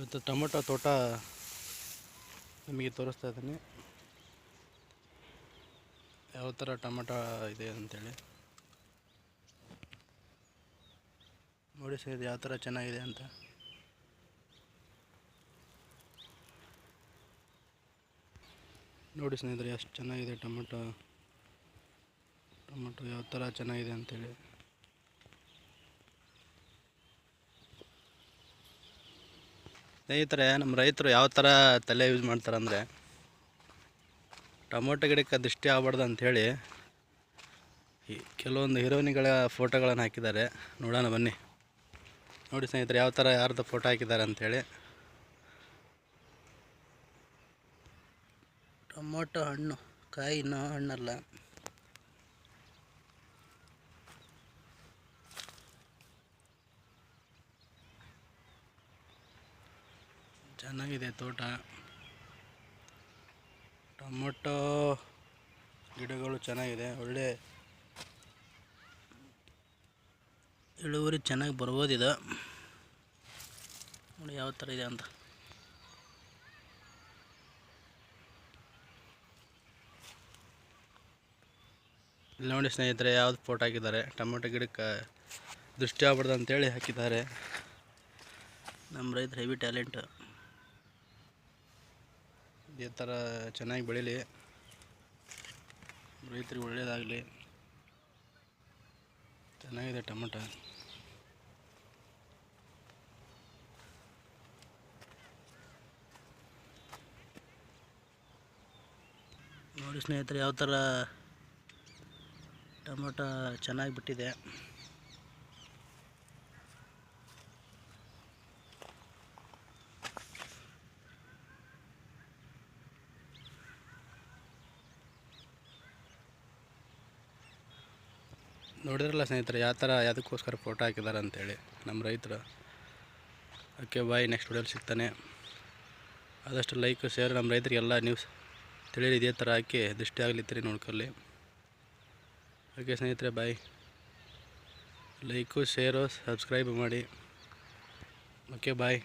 ಇವತ್ತು ಟೊಮೊಟೊ ತೋಟ ನಿಮಗೆ ತೋರಿಸ್ತಾ ಇದ್ದೀನಿ. ಯಾವ ಥರ ಟೊಮೊಟೊ ಇದೆ ಅಂತೇಳಿ. ನೋಡಿ ಸರ್, ಇದು ಯಾವ ಥರ ಚೆನ್ನಾಗಿದೆ ಅಂತ. ನೋಡಿ ಸ್ನೇಹಿತರೆ, ಎಷ್ಟು ಚೆನ್ನಾಗಿದೆ ಟೊಮೊಟೊ. ಟೊಮೊಟೊ ಯಾವ ಥರ ಚೆನ್ನಾಗಿದೆ ಅಂತೇಳಿ. ಸ್ನೇಹಿತರೆ ನಮ್ಮ ರೈತರು ಯಾವ ಥರ ತಲೆ ಯೂಸ್ ಮಾಡ್ತಾರೆ ಅಂದರೆ ಟೊಮೊಟೊ ಗಿಡಕ್ಕೆ ದೃಷ್ಟಿ ಆಗ್ಬಾರ್ದು ಅಂಥೇಳಿ ಕೆಲವೊಂದು ಹೀರೋಯಿನ್ಗಳ ಫೋಟೋಗಳನ್ನು ಹಾಕಿದ್ದಾರೆ. ನೋಡೋಣ ಬನ್ನಿ. ನೋಡಿ ಸ್ನೇಹಿತರೆ, ಯಾವ ಥರ ಯಾರ್ದು ಫೋಟೋ ಹಾಕಿದ್ದಾರೆ ಅಂಥೇಳಿ ಟೊಮೊಟೊ ಹಣ್ಣು ಕಾಯಿ ಇನ್ನೂ ಹಣ್ಣಲ್ಲ. ಚೆನ್ನಾಗಿದೆ ತೋಟ. ಟೊಮೊಟೊ ಗಿಡಗಳು ಚೆನ್ನಾಗಿದೆ, ಒಳ್ಳೆ ಇಳುವರಿ ಚೆನ್ನಾಗಿ ಬರ್ಬೋದಿದೆ. ನೋಡಿ ಯಾವ ಥರ ಇದೆ ಅಂತ. ಇಲ್ಲಿ ನೋಡಿ ಸ್ನೇಹಿತರೆ ಯಾವ್ದು ಫೋಟೋ ಹಾಕಿದ್ದಾರೆ. ಟೊಮೊಟೊ ಗಿಡಕ್ಕೆ ದೃಷ್ಟಿ ಆಗ್ಬಾರ್ದು ಅಂತೇಳಿ ಹಾಕಿದ್ದಾರೆ. ನಮ್ಮ ರೈತರು ಹೆವಿ ಟ್ಯಾಲೆಂಟ್. ಇದೇ ಥರ ಚೆನ್ನಾಗಿ ಬೆಳೀಲಿ. ರೈತರಿಗೆ ಒಳ್ಳೆಯದಾಗಲಿ ಚೆನ್ನಾಗಿದೆ ಟೊಮೊಟೊ. ನೋಡಿ ಸ್ನೇಹಿತರೆ, ಯಾವ ಥರ ಟೊಮೊಟೊ ಚೆನ್ನಾಗಿ ಬಿಟ್ಟಿದೆ. ನೋಡಿದ್ರಲ್ಲ ಸ್ನೇಹಿತರೆ, ಯಾವ ಥರ ಯಾವುದಕ್ಕೋಸ್ಕರ ಫೋಟೋ ಹಾಕಿದ್ದಾರೆ ಅಂತೇಳಿ ನಮ್ಮ ರೈತರು. ಓಕೆ ಬಾಯ್ ನೆಕ್ಸ್ಟ್ ವಿಡಿಯೋಲಿ ಸಿಗ್ತಾನೆ. ಆದಷ್ಟು ಲೈಕ್ ಶೇರ್ ನಮ್ಮ ರೈತರಿಗೆಲ್ಲ ನ್ಯೂಸ್ ತಿಳಿಯಲಿ ಇದೇ ಥರ ಹಾಕಿ ದೃಷ್ಟಿ ಆಗಲಿತ್ತೀರಿ ನೋಡ್ಕೊಳ್ಳಿ. ಓಕೆ ಸ್ನೇಹಿತರೆ ಬಾಯ್ ಲೈಕು ಶೇರು ಸಬ್ಸ್ಕ್ರೈಬ್ ಮಾಡಿ. Okay bye